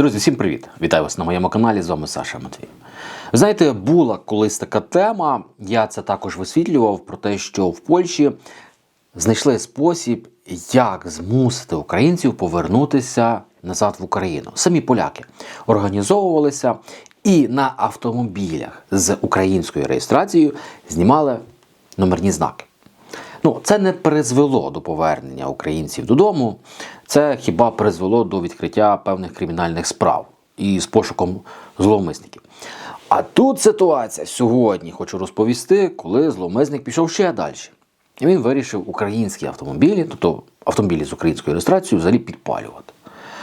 Друзі, всім привіт! Вітаю вас на моєму каналі. З вами Саша Матвій. Знаєте, була колись така тема. Я це також висвітлював про те, що в Польщі знайшли спосіб, як змусити українців повернутися назад в Україну. Самі поляки організовувалися і на автомобілях з українською реєстрацією знімали номерні знаки. Ну, це не призвело до повернення українців додому. Це хіба призвело до відкриття певних кримінальних справ і з пошуком зловмисників. А тут ситуація сьогодні хочу розповісти, коли зловмисник пішов ще далі. І він вирішив українські автомобілі, тобто автомобілі з українською реєстрацією, взагалі підпалювати.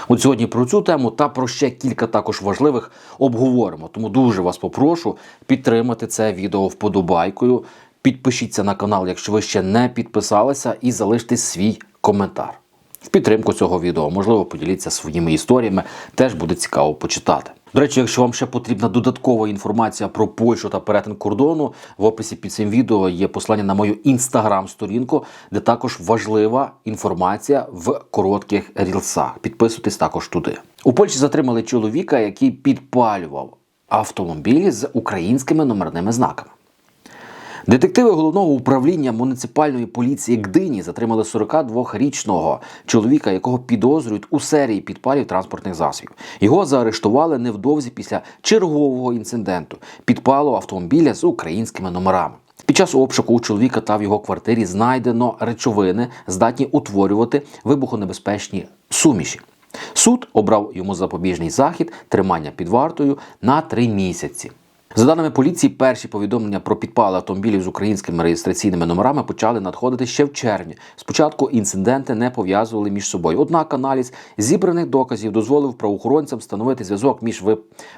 От сьогодні про цю тему та про ще кілька також важливих обговоримо. Тому дуже вас попрошу підтримати це відео вподобайкою. Підпишіться на канал, якщо ви ще не підписалися, і залиште свій коментар. В підтримку цього відео, можливо, поділіться своїми історіями, теж буде цікаво почитати. До речі, якщо вам ще потрібна додаткова інформація про Польщу та перетин кордону, в описі під цим відео є послання на мою інстаграм-сторінку, де також важлива інформація в коротких рілсах. Підписуйтесь також туди. У Польщі затримали чоловіка, який підпалював автомобілі з українськими номерними знаками. Детективи головного управління муніципальної поліції Гдині затримали 42-річного чоловіка, якого підозрюють у серії підпалів транспортних засобів. Його заарештували невдовзі після чергового інциденту підпалу автомобіля з українськими номерами. Під час обшуку у чоловіка та в його квартирі знайдено речовини, здатні утворювати вибухонебезпечні суміші. Суд обрав йому запобіжний захід тримання під вартою на три місяці. За даними поліції, перші повідомлення про підпали автомобілів з українськими реєстраційними номерами почали надходити ще в червні. Спочатку інциденти не пов'язували між собою. Однак аналіз зібраних доказів дозволив правоохоронцям встановити зв'язок між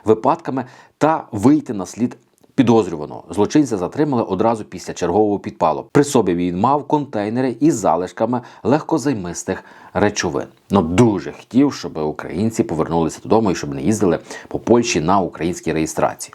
випадками та вийти на слід підозрюваного. Злочинця затримали одразу після чергового підпалу. При собі він мав контейнери із залишками легкозаймистих речовин. Ну дуже хотів, щоб українці повернулися додому і щоб не їздили по Польщі на українській реєстрації.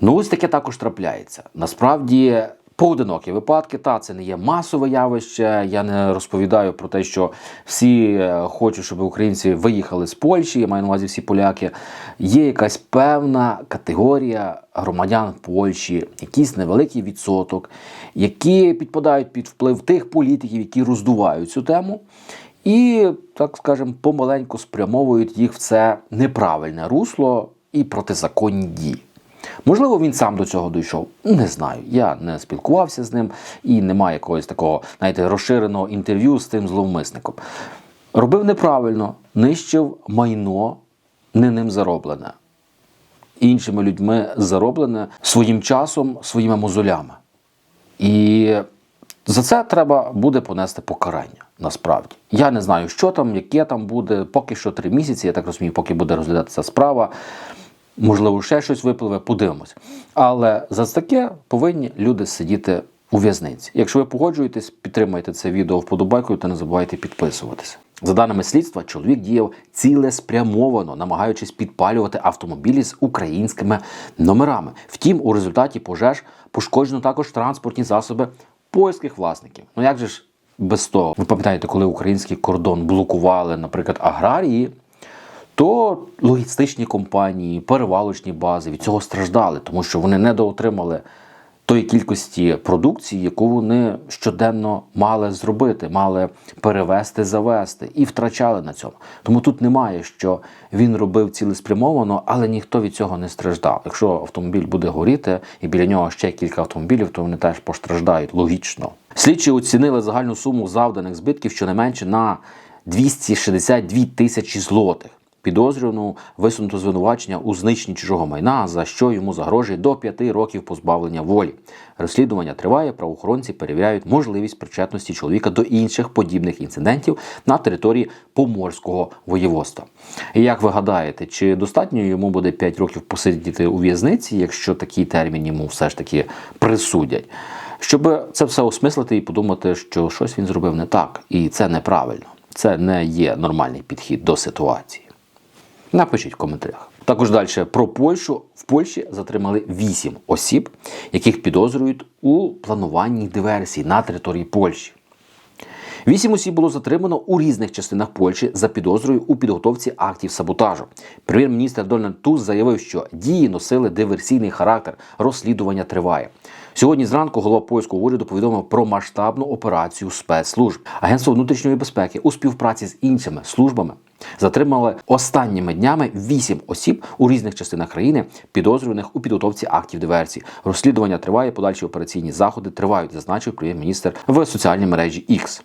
Ну, ось таке також трапляється. Насправді, поодинокі випадки, та це не є масове явище. Я не розповідаю про те, що всі е, хочуть, щоб українці виїхали з Польщі, я маю на увазі всі поляки. Є якась певна категорія громадян Польщі, якийсь невеликий відсоток, які підпадають під вплив тих політиків, які роздувають цю тему. І, так скажемо, помаленьку спрямовують їх в це неправильне русло і протизаконні дії. Можливо, він сам до цього дійшов. Не знаю. Я не спілкувався з ним і немає якогось такого, знаєте, розширеного інтерв'ю з тим зловмисником. Робив неправильно, нищив майно, не ним зароблене. Іншими людьми зароблене своїм часом, своїми мозолями. І за це треба буде понести покарання. Насправді я не знаю, що там, яке там буде. Поки що три місяці. Я так розумію, поки буде розглядатися справа. Можливо, ще щось випливе, подивимось. Але за таке повинні люди сидіти у в'язниці. Якщо ви погоджуєтесь, підтримайте це відео вподобайкою та не забувайте підписуватися. За даними слідства, чоловік діяв цілеспрямовано, намагаючись підпалювати автомобілі з українськими номерами. Втім, у результаті пожеж пошкоджено також транспортні засоби польських власників. Ну як же ж без того? Ви пам'ятаєте, коли український кордон блокували, наприклад, аграрії, то логістичні компанії, перевалочні бази від цього страждали, тому що вони недоотримали тої кількості продукції, яку вони щоденно мали зробити, мали перевести, завести і втрачали на цьому. Тому тут немає, що він робив цілеспрямовано, але ніхто від цього не страждав. Якщо автомобіль буде горіти і біля нього ще кілька автомобілів, то вони теж постраждають логічно. Слідчі оцінили загальну суму завданих збитків щонайменше на 262 тисячі злотих. Підозрювану висунуто звинувачення у знищенні чужого майна, за що йому загрожує до 5 років позбавлення волі. Розслідування триває, правоохоронці перевіряють можливість причетності чоловіка до інших подібних інцидентів на території Поморського воєводства. І як ви гадаєте, чи достатньо йому буде 5 років посидіти у в'язниці, якщо такий термін йому все ж таки присудять? Щоб це все осмислити і подумати, що щось він зробив не так, і це неправильно. Це не є нормальний підхід до ситуації. Напишіть в коментарях. Також далі про Польщу. В Польщі затримали 8 осіб, яких підозрюють у плануванні диверсій на території Польщі. Вісім осіб було затримано у різних частинах Польщі за підозрою у підготовці актів саботажу. Прем'єр-міністр Дональд Туз заявив, що дії носили диверсійний характер. Розслідування триває. Сьогодні зранку голова польського уряду повідомив про масштабну операцію спецслужб. Агентство внутрішньої безпеки у співпраці з іншими службами затримали останніми днями вісім осіб у різних частинах країни, підозрюваних у підготовці актів диверсії. Розслідування триває, подальші операційні заходи тривають, зазначив прем'єр-міністр в соціальній мережі X.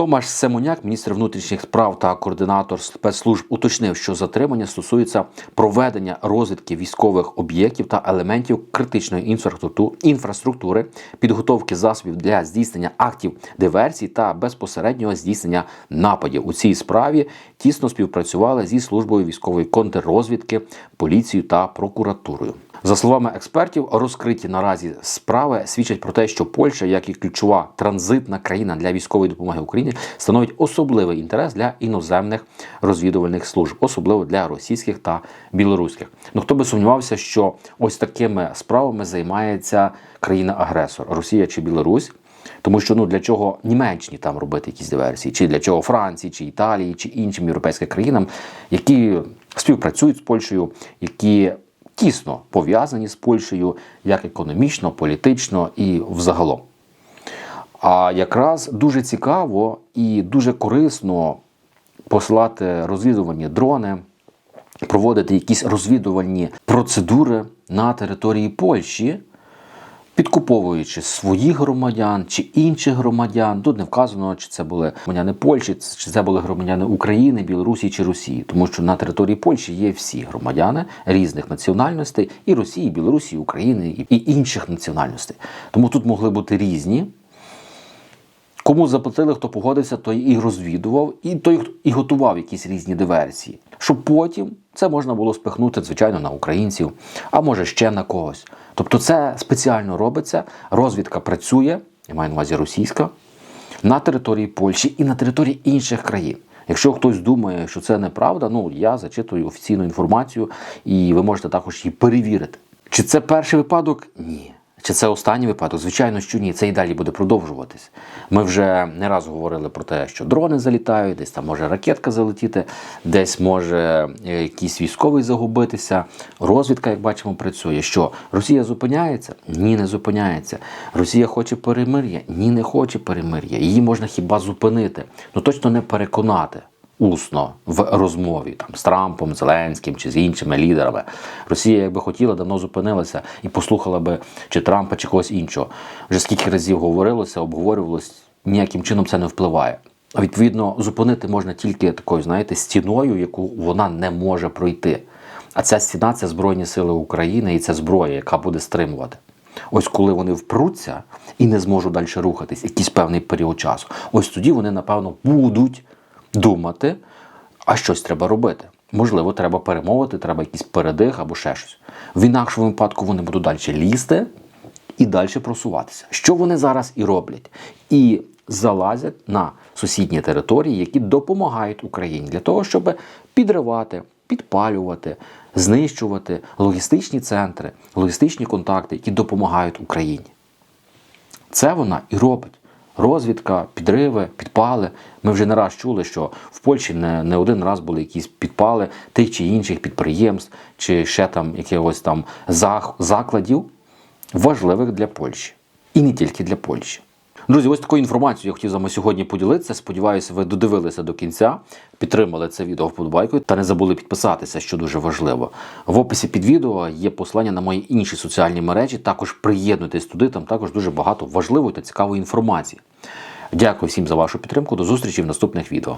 Томаш Семоняк, міністр внутрішніх справ та координатор спецслужб, уточнив, що затримання стосується проведення розвідки військових об'єктів та елементів критичної інфраструкту- інфраструктури, підготовки засобів для здійснення актів диверсій та безпосереднього здійснення нападів. У цій справі тісно співпрацювали зі службою військової контррозвідки, поліцією та прокуратурою. За словами експертів, розкриті наразі справи свідчать про те, що Польща, як і ключова транзитна країна для військової допомоги Україні, становить особливий інтерес для іноземних розвідувальних служб, особливо для російських та білоруських. Ну хто би сумнівався, що ось такими справами займається країна-агресор Росія чи Білорусь. Тому що ну для чого Німеччині там робити якісь диверсії, чи для чого Франції, чи Італії, чи іншим європейським країнам, які співпрацюють з Польщею, які тісно пов'язані з Польщею як економічно, політично і взагалом. А якраз дуже цікаво і дуже корисно посилати розвідувальні дрони, проводити якісь розвідувальні процедури на території Польщі, підкуповуючи своїх громадян чи інших громадян. Тут не вказано, чи це були громадяни Польщі, чи це були громадяни України, Білорусі чи Росії, тому що на території Польщі є всі громадяни різних національностей і Росії, і Білорусі, і України і інших національностей. Тому тут могли бути різні. Кому заплатили, хто погодився, той і розвідував, і той і готував якісь різні диверсії. Щоб потім це можна було спихнути, звичайно, на українців, а може ще на когось. Тобто це спеціально робиться, розвідка працює, я маю на увазі російська, на території Польщі і на території інших країн. Якщо хтось думає, що це неправда, ну я зачитую офіційну інформацію, і ви можете також її перевірити. Чи це перший випадок? Ні. Чи це останній випадок? Звичайно, що ні. Це і далі буде продовжуватись. Ми вже не раз говорили про те, що дрони залітають, десь там може ракетка залетіти, десь може е, якийсь військовий загубитися. Розвідка, як бачимо, працює. Що Росія зупиняється? Ні, не зупиняється. Росія хоче перемир'я? Ні, не хоче перемир'я. Її можна хіба зупинити, ну точно не переконати. Усно в розмові там з Трампом, Зеленським чи з іншими лідерами. Росія, якби хотіла, давно зупинилася і послухала би чи Трампа, чи когось іншого. Вже скільки разів говорилося, обговорювалось, ніяким чином це не впливає. А відповідно, зупинити можна тільки такою, знаєте, стіною, яку вона не може пройти. А ця стіна це Збройні Сили України і це зброя, яка буде стримувати. Ось коли вони впруться і не зможуть далі рухатись якийсь певний період часу, ось тоді вони, напевно, будуть думати, а щось треба робити. Можливо, треба перемовити, треба якийсь передих або ще щось. В інакшому випадку вони будуть далі лізти і далі просуватися. Що вони зараз і роблять? І залазять на сусідні території, які допомагають Україні для того, щоб підривати, підпалювати, знищувати логістичні центри, логістичні контакти, які допомагають Україні. Це вона і робить. Розвідка, підриви, підпали. Ми вже не раз чули, що в Польщі не, не один раз були якісь підпали тих чи інших підприємств, чи ще там якихось там закладів, важливих для Польщі. І не тільки для Польщі. Друзі, ось такою інформацією я хотів з вами сьогодні поділитися. Сподіваюся, ви додивилися до кінця, підтримали це відео вподобайкою та не забули підписатися, що дуже важливо. В описі під відео є посилання на мої інші соціальні мережі. Також приєднуйтесь туди, там також дуже багато важливої та цікавої інформації. Дякую всім за вашу підтримку. До зустрічі в наступних відео.